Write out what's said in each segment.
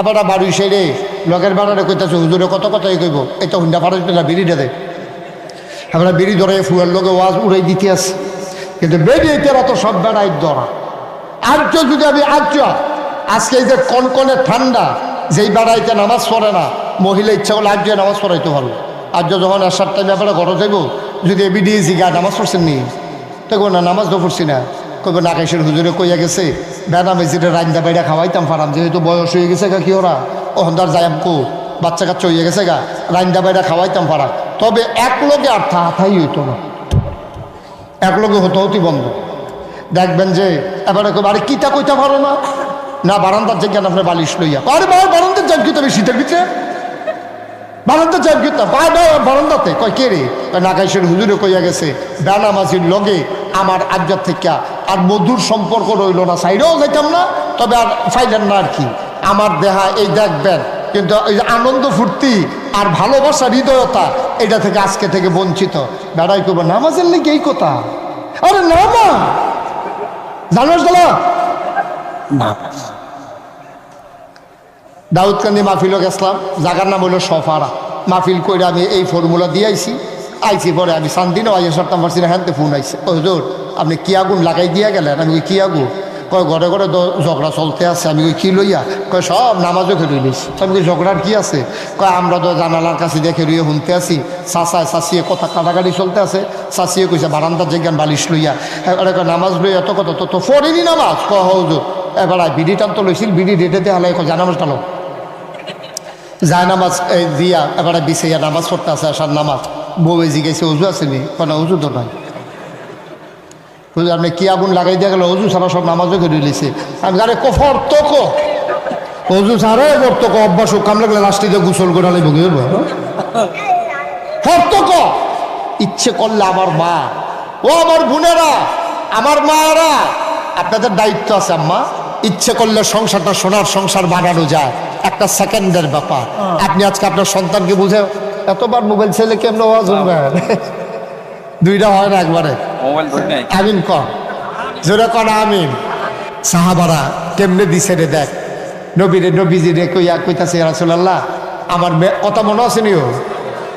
এবার বাড়ি সেরে লগের বেড়ারে কইতেছে, হুজুরে কত কথাই কইব? তো হুন্ডা ফাটাইতে না বিড়িটা দেয় আমরা বিড়ি ধরে ফুয়ার লোকে ওয়াজ উড়াই দিতে আসি কিন্তু বেরিয়েতে অত সব বেড়াই ধরা। আর্য যদি আমি আর্য আজকে এই যে কনকনে ঠান্ডা, যেই বেড়াইতে নামাজ পড়ে না, মহিলা ইচ্ছা করলে আর্য নামাজ পড়াইতে ভালো আর্য যখন আসার টাইমে আপনারা ঘরে যাইব, যদি এবি দিয়ে জিগা নামাজ পড়ছেন নি তো না নামাজ তো পড়ছি না। কইব নাকেশের হুজুরে কইয়া গেছে বেড়া মেজিতে রান্দা বাইরা খাওয়াইতাম ফারাম, যেহেতু বয়স হয়ে গেছে গা, কি ওরা? ও হন্দার যায়াম কো, বাচ্চা কাচ্চা হয়ে গেছে গা রান্দা বাইরা খাওয়াইতাম ফারাম। তবে এক লোকে আর থাহাই হইতো না। এক লোকে হতো হতি বন্ধ। দেখবেন যে, এবারে আরে কিতা কইতে পারো না? না, বারান্দার জায়গায় আপনার বালিশ লইয়া। আরে বাবা বারান্দার যাই কিতা শীতের ভিতরে? বারান্দা যাই কিতা? বা বারান্দাতে? কয়, কে রে? নাকাইশের হুজুরে কইয়া গেছে বেনামাজির লগে আমার আজ্জার থেকে আর মধুর সম্পর্ক রইল না। সাইডেও যাইতাম না, তবে আর ফাইলেন না আর কি। আমার দেহা এই দেখবেন, কিন্তু এই যে আনন্দ ফুর্তি আর ভালোবাসা হৃদয়তা, এটা থেকে আজকে থেকে বঞ্চিত। বেড়াই করব নামাজের লেগে এই কথা? আরে নামা জানোস দাদা দাউদকান্দি মাহফিলও গেছিলাম, জাগার নাম হলো সফারা। মাহফিল করে আমি এই ফর্মুলা দিয়ে আইছি পরে আমি শান্তিনও আইসে সরতাম পারছি না হ্যাঁ ফোন আইছে। ও হুজুর আপনি কি আগুন লাগাই দিয়া গেলেন? আমি কি আগুন? কয় ঘরে ঘরে ঝগড়া চলতে আছে। আমি কই, কি লইয়া? কয় সব নামাজও খেলে লইছি। আমি ঝগড়ার কি আছে? কয় আমরা তো জানালার কাছে দেখে রুয়ে শুনতে আছি। চাচায় চাচিয়ে কথা কাটাকাটি চলতে আছে। চাচিয়ে কইছে বারান্দার জায়গান বালিশ লইয়া। এবারে কয় নামাজ লই এত কথা? তো তো ফরিনি নামাজ? ক হুজুর। এবার বিড়ি টান তো লইছিল বিড়ি রেটেতে হালাই কয় জানামাজ টানো। যায় নামাজ দিয়া এবারে বিছাইয়া নামাজ পড়তে আছে আসার নামাজ। বউ জিজ্ঞাসা উজু আসেনি কোনো উজু তো নাই। বুঝলি আপনি কি আগুন লাগাই দিয়ে গেল? অজু সারা সব নামাজও করে লিছে আমি আরে কফর তো কো। অজু সারা বর্ত কো অভ্যাস কাম লাগলে লাস্টে দিয়ে গুসল করে আলাই ভুগে ফর্ত ক। ইচ্ছে করলে আমার মা। ও আমার বোনেরা আমার মায়েরা আপনাদের দায়িত্ব আছে আম্মা। ইচ্ছে করলে সংসারটা সোনার সংসার বানানো যায়। একটা সেকেন্ডের ব্যাপার। আপনি আজকে আপনার সন্তানকে বুঝে এতবার মোবাইল ছেলে কেমন আওয়াজ শুনবেন। দুইটা হয় না একবারে। আমিন কর জোরে কর আমিন। সাহাবারা কেমনে দিছে রে দেখ। নবীরে নবীজি রে কইয়া কইতাছে রাসূলুল্লাহ আমার মেয়ে কথা মনে আছে নিও?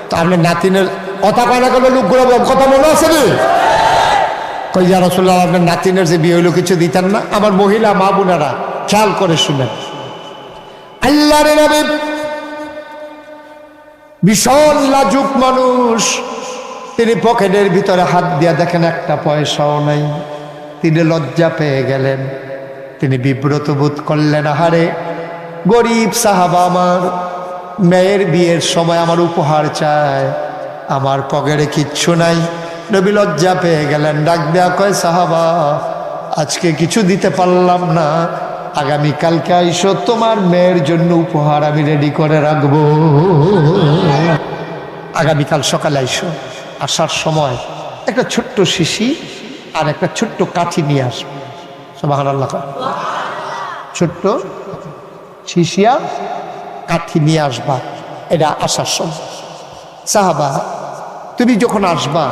তো আপনার নাতিনের কথা কয় না কেন লোকগুলো কথা মনে আছে নি? কই যা রাসূলুল্লাহ আপনার নাতিনের যে বিয়ে হইল কিছু দিতেন না? আমার মহিলা মা বোনেরা খেয়াল করে শুনেন। আল্লাহ রে নবী ভীষণ লাজুক মানুষ তিনি পকেটের ভিতরে হাত দিয়া দেখেন, একটা পয়সাও নাই। তিনি লজ্জা পেয়ে গেলেন। তিনি বিব্রত বোধ করলেন, আহারে, গরিব সাহাবা আমার, মেয়ের বিয়ের সময় আমার উপহার চায়, আমার পকেটে কিচ্ছু নাই। নবী লজ্জা পেয়ে গেলেন, ডাক দেয়া কয়, সাহাবা, আজকে কিছু দিতে পারলাম না। আগামীকালকে আইসো, তোমার মেয়ের জন্য উপহার আমি রেডি করে রাখব। আগামীকাল সকালে আইসো। আসার সময় একটা ছোট্ট শিশি আর একটা ছোট্ট কাঠি নিয়ে আসব। সবাহান আল্লাহ। ছোট্ট শিশিয়া কাঠি নিয়ে আসবা। এটা আসার সময়। সাহাবা, তুমি যখন আসবা,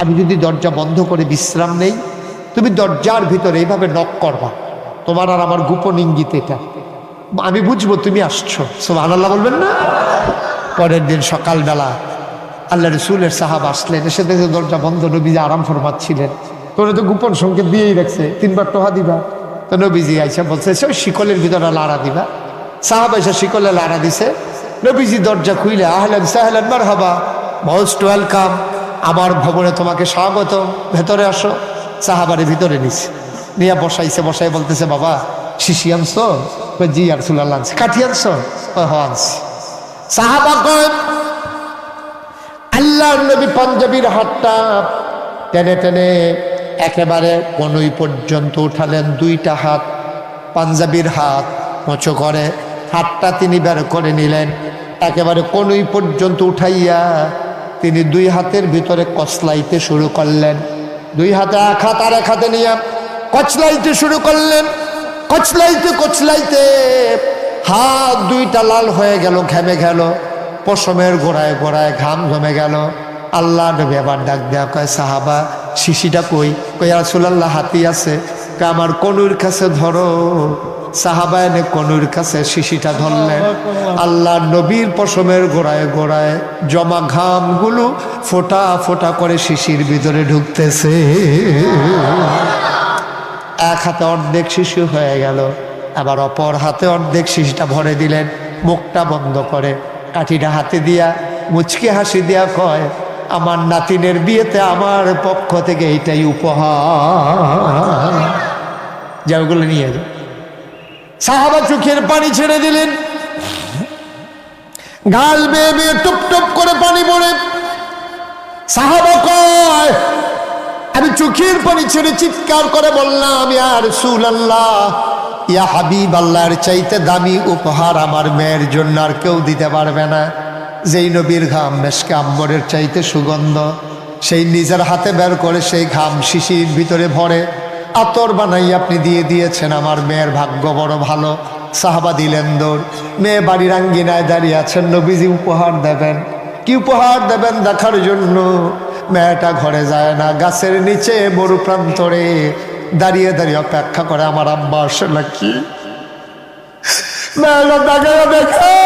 আমি যদি দরজা বন্ধ করে বিশ্রাম নেই, তুমি দরজার ভিতরে এইভাবে নক করবা। তোমার আর আমার গোপন ইঙ্গিত এটা। আমি বুঝব তুমি আসছো। সোহান আল্লাহ বলবেন না? পরের দিন সকালবেলা আল্লাহ রসুলের সাহাব আসলেন, এসে দেখে দরজা বন্ধ, নবীজি আরাম ফরমাচ্ছিলেন। তোরা তো গোপন সংকেত দিয়েই রাখছে, তিনবার টোহা দিবা। তো নবীজি আইসা বলছে, সে শিকলের ভিতরে লাড়া দিবা। সাহাব এসে শিকলে লাড়া দিছে। নবীজি দরজা খুইলে, আহলেন সাহলেন মার হাবা মোস্ট ওয়েলকাম, আমার ভবনে তোমাকে স্বাগত ভেতরে আসো। সাহাবারে ভিতরে নিছে। নিয়ে বসাইছে বসাই বলতেছে, বাবা, শিশি আনছো? জি আর সুলাল্লাহ আনছে। কাঠি আনছো? আনছি। সাহাবা কয় আল্লাহর নবী পাঞ্জাবির হাতটা টেনে টেনে একেবারে কনুই পর্যন্ত উঠালেন দুইটা হাত, পাঞ্জাবির হাত মোচো করে, হাতটা তিনি বের করে নিলেন। একেবারে কনুই পর্যন্ত উঠাইয়া তিনি দুই হাতের ভিতরে কচলাইতে শুরু করলেন। দুই হাতে এক হাত আর এক হাতে নিয়ে কচলাইতে শুরু করলেন। কচলাইতে কচলাইতে হাত দুইটা লাল হয়ে গেল, ঘেমে গেল। পশমের গোড়ায় গোড়ায় ঘাম জমে গেল। আল্লাহ নবী আবার ডাক দেয়া কয়, সাহাবা, শিশিটা কই? কই রাসূলুল্লাহ, হাতি আছে। আমার কনুর কাছে ধরো। সাহাবায়নে কনুর কাছে শিশিটা ধরলেন। আল্লাহ নবীর পশমের গোড়ায় গোড়ায় জমা ঘামগুলো ফোটা ফোটা করে শিশির ভিতরে ঢুকতেছে। এক হাতে অর্ধেক শিশু হয়ে গেল। আবার অপর হাতে অর্ধেক শিশুটা ভরে দিলেন। মুখটা বন্ধ করে কাঠিটা হাতে দিয়া, মুচকি হাসি দিয়া কয়, আমার নাতিনের বিয়েতে আমার পক্ষ থেকে এইটাই উপহার। যা ওগুলো নিয়ে যাও সাহাবা চোখের পানি ছেড়ে দিলেন। গাল বেয়ে বেয়ে টুপ টুপ করে পানি পড়ে সাহাবা কয়, আমি চোখের পানি ছেড়ে চিৎকার করে বললাম আর সুল আল্লাহ ইয়া হাবিব, আল্লাহর চাইতে দামি উপহার আমার মেয়ের জন্য আর কেউ দিতে পারবে না। যেই নবীর ঘাম মেশকে আম্বরের চাইতে সুগন্ধ, সেই নিজের হাতে বের করে সেই ঘাম শিশির ভিতরে ভরে, আতর বানাই আপনি দিয়ে দিয়েছেন আমার মেয়ের ভাগ্য বড় ভালো। সাহাবা দিলেন দৌড়, মেয়ে বাড়ির আঙ্গিনায় দাঁড়িয়ে আছেন, নবীজি উপহার দেবেন। কি উপহার দেবেন দেখার জন্য? মেয়েটা ঘরে যায় না, গাছের নিচে মরু প্রান্তরে দাঁড়িয়ে দাঁড়িয়ে অপেক্ষা করে আমার আব্বা আসে নাকি? দেখে।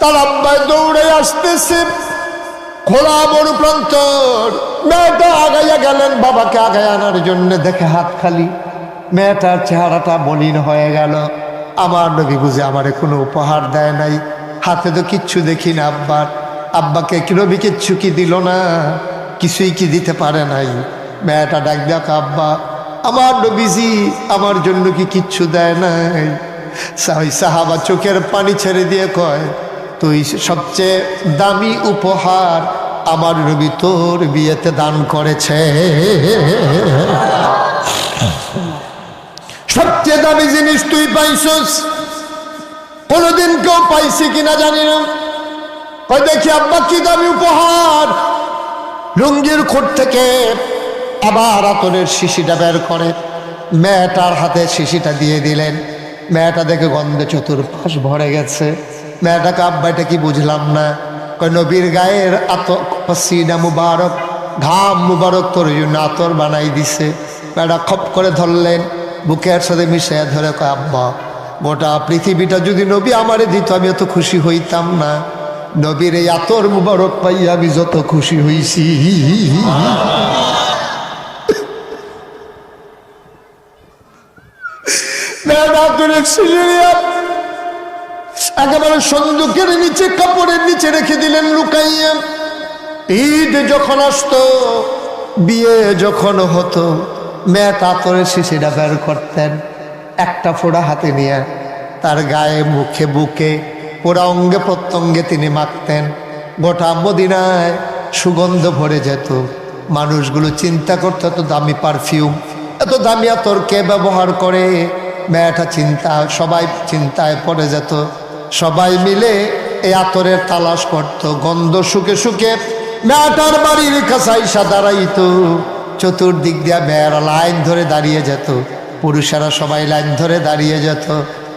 তার আব্বায় দৌড়ে আসতেছে খোলা মরু প্রান্তর। মেয়েটা আগাইয়া গেলেন বাবাকে আগায় আনার জন্য দেখে হাত খালি। মেয়েটার চেহারাটা মলিন হয়ে গেল। আমার নবী বুঝে আমারে কোনো উপহার দেয় নাই। হাতে তো কিচ্ছু দেখি না আব্বার। আব্বাকে নবী কিচ্ছু কি দিল না? কিছুই কি দিতে পারে নাই? মেয়েটা ডাক দেখ, আব্বা, আমার নবীজি আমার জন্য কি কিচ্ছু দেয় নাই? সাহাবা চোখের পানি ছেড়ে দিয়ে কয়, তুই সবচেয়ে দামি উপহার আমার নবী তোর বিয়েতে দান করেছে। সবচেয়ে দামি জিনিস তুই পাইছস। কোনোদিন কেউ পাইছি কিনা জানি না। দেখি আব্বা, কি দামি উপহার। লুঙ্গির খোট থেকে আবার আতরের শিশিটা বের করে। মেয়েটার হাতে শিশিটা দিয়ে দিলেন। মেয়েটা দেখে গন্ধে চতুর্পাশ ভরে গেছে। মেয়েটাকে আব্বা এটা কি বুঝলাম না। কই নবীর গায়ের আত পসিনা মুবারক, ঘাম মুবারক তোর জন্য আতর বানাই দিছে। মেয়েটা খপ করে ধরলেন। বুকের সাথে মিশে ধরে কয়, আব্বা, গোটা পৃথিবীটা যদি নবী আমারে দিত, আমি এত খুশি হইতাম না। নবীর এই আতর মুবারক পাইয়া আমি যত খুশি হইছি। মেয়েটাতুরের সিলিয়া সন্দুকের নিচে, কাপড়ের নিচে রেখে দিলেন, লুকাইয়া। ঈদ যখন আসতো, বিয়ে যখন হতো মেয়েটা আতরের শিশিটা বের করতেন, একটা ফোড়া হাতে নিয়ে তার গায়ে মুখে বুকে পুরা অঙ্গে প্রত্যঙ্গে তিনি মাখতেন। গোটা মদিনায় সুগন্ধ ভরে যেত, মানুষগুলো চিন্তা করতো, এত দামি পারফিউম, এত দামি আতর কে ব্যবহার করে মেয়েটা চিন্তা, সবাই চিন্তায় পড়ে যেত। সবাই মিলে এই আতরের তালাশ করত, গন্ধ শুকে শুকে মেয়েটার বাড়ির কাছাইসা দাঁড়াইতো। চতুর্দিক দিয়া মেয়েরা লাইন ধরে দাঁড়িয়ে যেত, পুরুষেরা সবাই লাইন ধরে দাঁড়িয়ে যেত।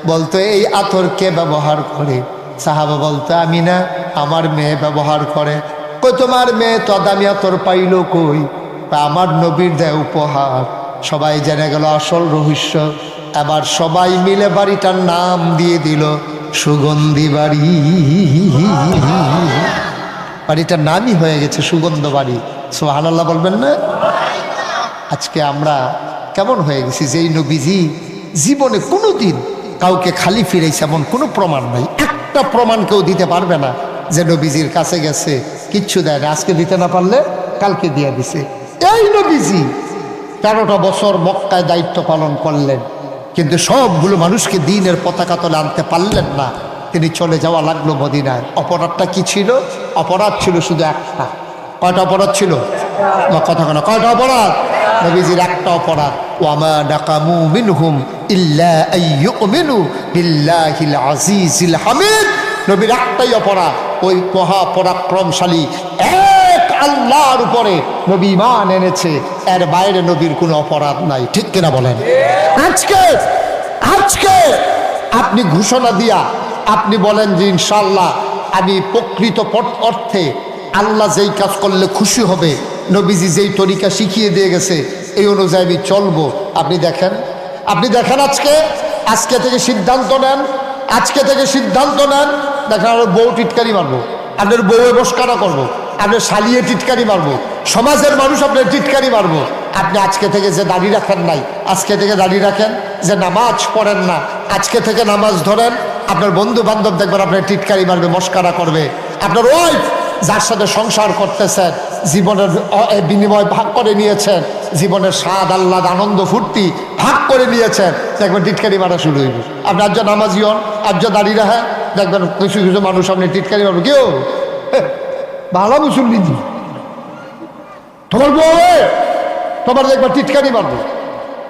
বলতো, এই আতর কে ব্যবহার করে? সাহাবা বলতো, আমি না, আমার মেয়ে ব্যবহার করে। কই, তোমার মেয়ে তো দামি আতর পাইল কই? আমার নবীর দেয় উপহার। সবাই জেনে গেল, আসল রহস্য এবার সবাই মিলে বাড়িটার নাম দিয়ে দিল, সুগন্ধি বাড়ি। বাড়িটার নামই হয়ে গেছে সুগন্ধ বাড়ি। সোহান আল্লাহ বলবেন না? আজকে আমরা কেমন হয়ে গেছি? যেই নবীজি জীবনে কোনো দিন কাউকে খালি ফিরেছে এমন কোনো প্রমাণ নাই। একটা প্রমাণ কেউ দিতে পারবে না যে নবীজির কাছে গেছে, কিচ্ছু দেয় না। আজকে দিতে না পারলে কালকে দিয়ে দিছে। এই নবীজি তেরোটা বছর মক্কায় দায়িত্ব পালন করলেন। কিন্তু সবগুলো মানুষকে দিনের পতাকা তলে আনতে পারলেন না। তিনি চলে যাওয়া লাগল মদিনায়। অপরাধটা কি ছিল? অপরাধ ছিল শুধু একটা। কয়টা অপরাধ ছিল? কথা কেন? কয়টা অপরাধ? নবীজির একটা অপরাধ। ওয়ামা ডাকামু মিনহুম ইল্লা আইয়ুমিনু বিল্লাহিল আজিজিল হামিদ। নবীর একটাই অপরাধ। ওই মহা পরাক্রমশালী এক আল্লাহর উপরে নবী ইমান এনেছে, এর বাইরে নবীর কোনো অপরাধ নাই। ঠিক কিনা বলেন? আজকে আজকে আপনি ঘোষণা দিয়া, আপনি বলেন যে ইনশাল্লাহ আমি প্রকৃত অর্থে আল্লাহ যেই কাজ করলে খুশি হবে, নবীজি যেই তরিকা শিখিয়ে দিয়ে গেছে, এই অনুযায়ী আমি চলবো। আপনি দেখেন? আপনি দেখেন আজকে? আজকে থেকে সিদ্ধান্ত নেন। আজকে থেকে সিদ্ধান্ত নেন। দেখেন আপনার বউ টিটকারি মারবো। আপনার বউয়ে বসকারা করব। আপনার শালিয়ে টিটকারি মারবো। সমাজের মানুষ আপনার টিটকারি মারবো। আপনি আজকে থেকে যে দাঁড়িয়ে রাখেন নাই, আজকে থেকে দাঁড়িয়ে রাখেন, যে নামাজ পড়েন না, আজকে থেকে নামাজ ধরেন, আপনার বন্ধু বান্ধব দেখবেন আপনার টিটকারি মারবে, মস্কারা করবে। আপনার ওয়াইফ যার সাথে সংসার করতেছেন, জীবনের বিনিময় ভাগ করে নিয়েছেন, জীবনের স্বাদ, আহ্লাদ, আনন্দ, ফুর্তি ভাগ করে নিয়েছেন, দেখবেন টিটকারি মারা শুরু হইবে আপনি আজ নামাজি হন আজ দাঁড়িয়ে রাখা দেখবেন কিছু কিছু মানুষ আপনি টিটকারি মারবে কেউ? ভালো মুসল্লি দি তোমার বউয়ে, তোমার দেখবার টিটকারি মারবো।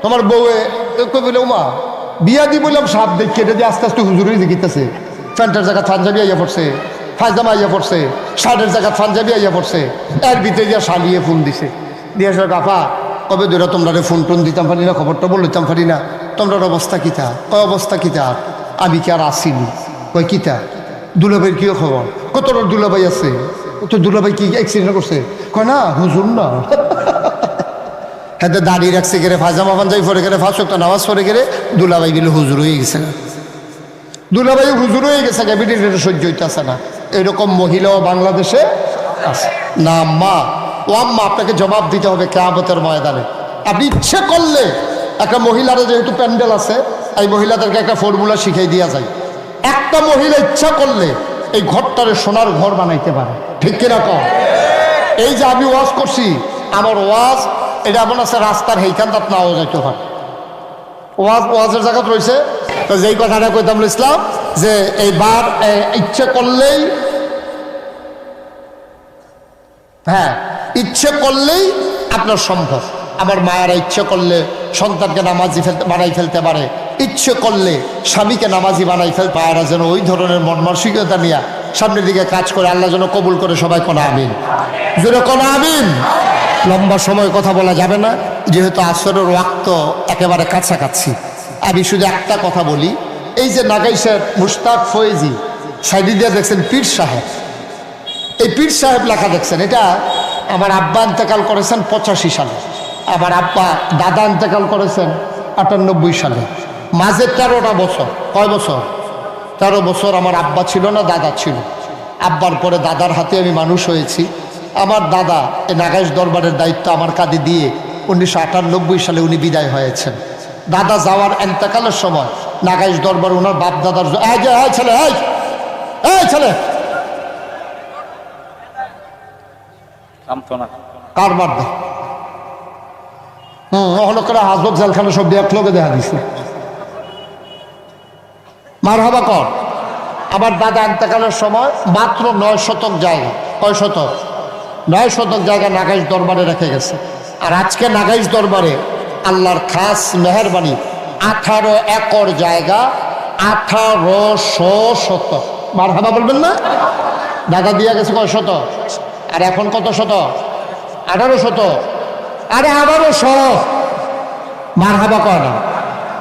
তোমার বউয়ে বলে, উমা, বিয়া দি বললাম সাপ দেখি, এটা দিয়ে আস্তে আস্তে হুজুরই দেখিতেছে প্যান্টের জায়গা পাঞ্জাবি আইয়া পড়ছে ফাজদামা আইয়া পড়ছে, শার্টের জায়গা পাঞ্জাবি আইয়া পড়ছে, এর ভিতরে দিয়ে শালিয়ে ফোন দিছে। দিয়ে সে কাপা কবে ধরে তোমরা ফোন টোন দিতাম পারি না খবর টবর লইতাম পারি না। তোমরা অবস্থা কিতা? কয় অবস্থা কিতা? আমি কি আর আসিনি? কয়, কিতা? দুলাভাইয়ের কি খবর? কত দুলাভাই আছে? তো দুলাভাই কি অ্যাক্সিডেন্ট করছে? কয়, না, হুজুর না। হ্যাঁ দাঁড়িয়ে রাখছে গেলে ফাজামা পাঞ্জাবি পরে গেলে ফাঁস তো নামাজ পড়ে গেলে দুলাভাই বিলে, হুজুর হয়ে গেছে দুলাভাই হুজুর হয়ে গেছে এটা সহ্য হইতেছে না। এরকম মহিলাও বাংলাদেশে আছে। না মা ও আম্মা, আপনাকে জবাব দিতে হবে কেয়ামতের ময়দানে। আপনি ইচ্ছে করলে একটা মহিলারা যেহেতু প্যান্ডেল আছে, এই মহিলাদেরকে একটা ফর্মুলা শিখিয়ে দেওয়া যায় একটা মহিলা ইচ্ছা করলে এই ঘরটারে সোনার ঘর বানাইতে পারে। ঠিক কিনা কম এই যে আমি ওয়াজ করছি আমার ওয়াজ এটা এমন আছে রাস্তার সেইখান তাত নাও যাইতে পারে। ওয়াজ ওয়াজের জায়গাত রয়েছে। তো যেই কথাটা কইতাম ইসলাম যে এইবার এ, ইচ্ছে করলেই হ্যাঁ ইচ্ছে করলেই আপনার সম্ভব। আমার মায়েরা ইচ্ছে করলে সন্তানকে নামাজি ফেলতে বানাই ফেলতে পারে। ইচ্ছে করলে স্বামীকে নামাজি বানাই ফেল পায়রা যেন ওই ধরনের মন মানসিকতা নিয়ে সামনের দিকে কাজ করে আল্লাহ যেন কবুল করে সবাই কোন আমিন। জোরে কোন আমিন। লম্বা সময় কথা বলা যাবে না, যেহেতু আসরের ওয়াক্ত একেবারে কাছাকাছি। আমি শুধু একটা কথা বলি, এই যে নাগাইশের মুস্তাক ফয়েজি সাইডি দিয়ে দেখছেন পীর সাহেব। এই পীর সাহেব লেখা দেখছেন, এটা আমার আব্বা ইন্তেকাল করেছেন পঁচাশি সালে, আমার আব্বা দাদা ইন্তেকাল করেছেন আটানব্বই সালে। মাঝে তেরোটা বছর। কয় বছর? তেরো বছর আমার আব্বা ছিল না দাদা ছিল। আব্বার পরে দাদার হাতে আমি মানুষ হয়েছি। আমার দাদা এই নাগাইশ দরবারের দায়িত্ব আমার কাঁধে দিয়ে উনিশশো আটানব্বই সালে উনি বিদায় হয়েছেন। দাদা যাওয়ার এন্তেকালের সময় নাগাইশ দরবার ওনার বাপ দাদার ছেলে এই ছেলে। কারবার বার্ধা হুম হলো করে হাজবত জেলখানা সব এক লোকে দেখা দিছে। মার হবা কর। আমার দাদা এতেকালের সময় মাত্র নয় শতক জায়গা। কয় শতক? নয় শতক জায়গা নাগাইশ দরবারে রেখে গেছে। আর আজকে নাগাইশ দরবারে আল্লাহর খাস মেহরবানি আঠারো একর জায়গা আঠারোশো শতক। মার হাবা বলবেন না? দাদা দিয়া গেছে কয় শত আর এখন কত শত আঠারো শত আরে আঠারোশো মার হাবা কয় না?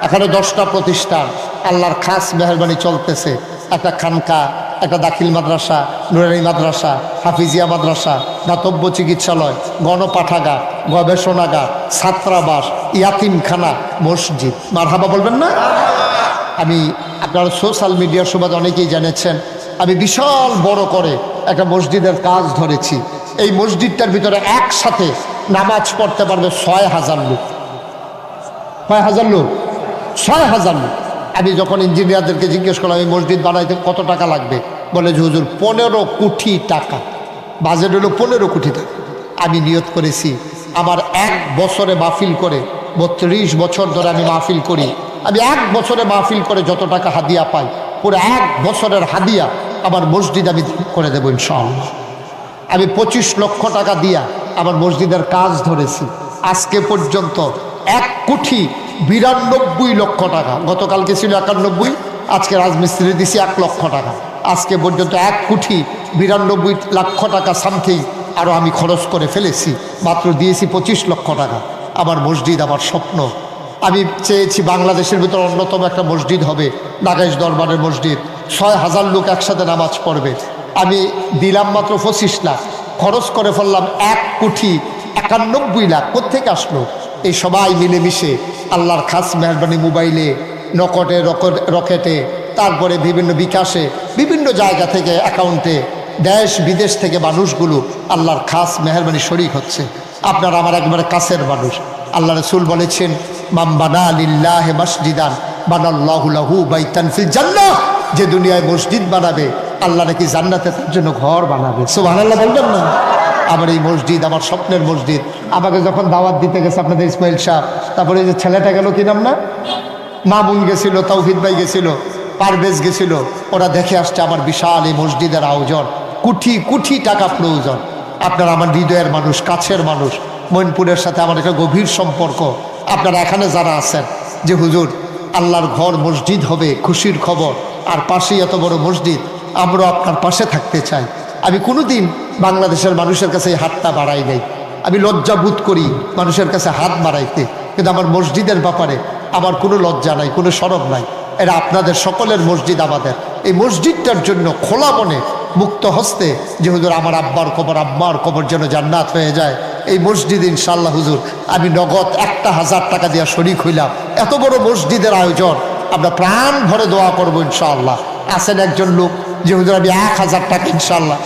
এখানে দশটা প্রতিষ্ঠান আল্লাহর খাস মেহরবানি চলতেছে। একটা খানকা, একটা দাখিল মাদ্রাসা, নুরানি মাদ্রাসা, হাফিজিয়া মাদ্রাসা, দাতব্য চিকিৎসালয়, গণপাঠাগার, গবেষণাগার, ছাত্রাবাস, ইয়াতিমখানা, মসজিদ। মার হাবা বলবেন না? আমি আপনারা সোশ্যাল মিডিয়ার সুবাদ অনেকেই জেনেছেন, আমি বিশাল বড় করে একটা মসজিদের কাজ ধরেছি। এই মসজিদটার ভিতরে একসাথে নামাজ পড়তে পারবে ছয় হাজার লোক। ছয় হাজার লোক? ছয় হাজার আমি যখন ইঞ্জিনিয়ারদেরকে জিজ্ঞেস করলাম, এই মসজিদ বানাইতে কত টাকা লাগবে? বলে, যে হুজুর, পনেরো কোটি টাকা। বাজেট হলো পনেরো কোটি টাকা। আমি নিয়ত করেছি, আমার এক বছরে মাহফিল করে, বত্রিশ বছর ধরে আমি মাহফিল করি। আমি এক বছরে মাহফিল করে যত টাকা হাদিয়া পাই, পুরো এক বছরের হাদিয়া আমার মসজিদ আমি করে দেবো ইনশাআল্লাহ। আমি পঁচিশ লক্ষ টাকা দিয়া আমার মসজিদের কাজ ধরেছি। আজকে পর্যন্ত এক কোটি বিরানব্বই লক্ষ টাকা। গতকালকে ছিল একানব্বই, আজকে রাজমিস্ত্রি দিছি এক লক্ষ টাকা। আজকে পর্যন্ত এক কোটি বিরানব্বই লক্ষ টাকা সামথিং আরও আমি খরচ করে ফেলেছি। মাত্র দিয়েছি পঁচিশ লক্ষ টাকা। আমার মসজিদ আমার স্বপ্ন। আমি চেয়েছি বাংলাদেশের ভিতর অন্যতম একটা মসজিদ হবে, নাগেশ দরবারের মসজিদ। ছয় হাজার লোক একসাথে নামাজ পড়বে। আমি দিলাম মাত্র পঁচিশ লাখ। খরচ করে ফেললাম এক কোটি একানব্বই লাখ। কোথেকে আসলো? এই সবাই মিলেমিশে আল্লাহর খাস মেহরবানি মোবাইলে, নকটে, রকট- তারপরে বিভিন্ন বিকাশে, বিভিন্ন জায়গা থেকে অ্যাকাউন্টে, দেশ, বিদেশ থেকে মানুষগুলো আল্লাহর খাস মেহরবানি শরিক হচ্ছে। আপনার আমার একবারে কাছের মানুষ। আল্লাহ রসুল বলেছেন মাম্বানা আলিল্লাহ মসজিদান বানাল্লাহুলাহু বাইতান ফিল জান্নাহ। যে দুনিয়ায় মসজিদ বানাবে, আল্লাহ নাকি জান্নাতে তার জন্য ঘর বানাবে। সুবহানাল্লাহ, বলবেন না। আমার এই মসজিদ, আমার স্বপ্নের মসজিদ। আমাকে যখন দাওয়াত দিতে গেছে আপনাদের ইসমাইল শাহ, তারপরে এই যে ছেলেটা গেল, কি নাম না? মামুন গেছিল তৌহিদ ভাই গেছিল, পারভেজ গেছিল। ওরা দেখে আসছে আমার বিশাল এই মসজিদের আয়োজন। কুঠি কুঠি টাকা প্রয়োজন। আপনার আমার হৃদয়ের মানুষ, কাছের মানুষ। মৈনপুরের সাথে আমার একটা গভীর সম্পর্ক। আপনারা এখানে যারা আছেন, যে হুজুর, আল্লাহর ঘর মসজিদ হবে, খুশির খবর। আর পাশেই এত বড় মসজিদ আমরা আপনার পাশে থাকতে চাই। আমি কোনোদিন বাংলাদেশের মানুষের কাছে এই হাতটা বাড়াই নাই। আমি লজ্জা বোধ করি মানুষের কাছে হাত বাড়াইতে, কিন্তু আমার মসজিদের ব্যাপারে আমার কোনো লজ্জা নাই, কোনো সরব নাই। এরা আপনাদের সকলের মসজিদ আমাদের। এই মসজিদটার জন্য খোলা মনে মুক্ত হস্তে যে হুজুর আমার আব্বার কবর আব্বার কবর যেন জান্নাত হয়ে যায়। এই মসজিদ ইনশাল্লাহ হুজুর, আমি নগদ একটা হাজার টাকা দিয়া শরিক হইলাম। এত বড় মসজিদের আয়োজন, আমরা প্রাণ ভরে দোয়া করব ইনশাআল্লাহ। আছেন একজন লোক, যে হুজুর আমি এক হাজার টাকা ইনশাল্লাহ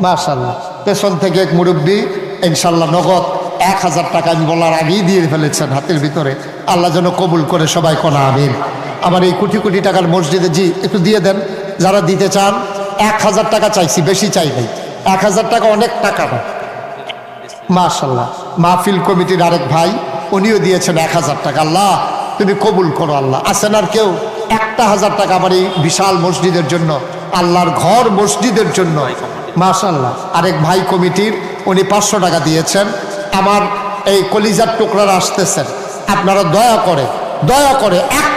মাশাল্লাহ পেছন থেকে এক মুরব্বী ইনশাল্লাহ নগদ এক হাজার টাকা আমি বলার আগেই দিয়ে ফেলেছেন হাতের ভিতরে। আল্লাহ যেন কবুল করে সবাই কোনা, আমিন। আমার এই কোটি কোটি টাকার মসজিদে জি, একটু দিয়ে দেন। যারা দিতে চান, এক হাজার টাকা চাইছি, বেশি চাই নাই। এক হাজার টাকা অনেক টাকা না। মাশাল্লাহ মাহফিল কমিটির আরেক ভাই, উনিও দিয়েছেন এক হাজার টাকা। আল্লাহ, তুমি কবুল করো, আল্লাহ। আছেন আর কেউ? একটা হাজার টাকা আমার এই বিশাল মসজিদের জন্য, আল্লাহর ঘর মসজিদের জন্য। মাশাল্লাহ আরেক ভাই কমিটির, উনি পাঁচশো টাকা দিয়েছেন। আমার এই কলিজার টুকরার আসতেছেন আপনারা দয়া করে দয়া করে, এক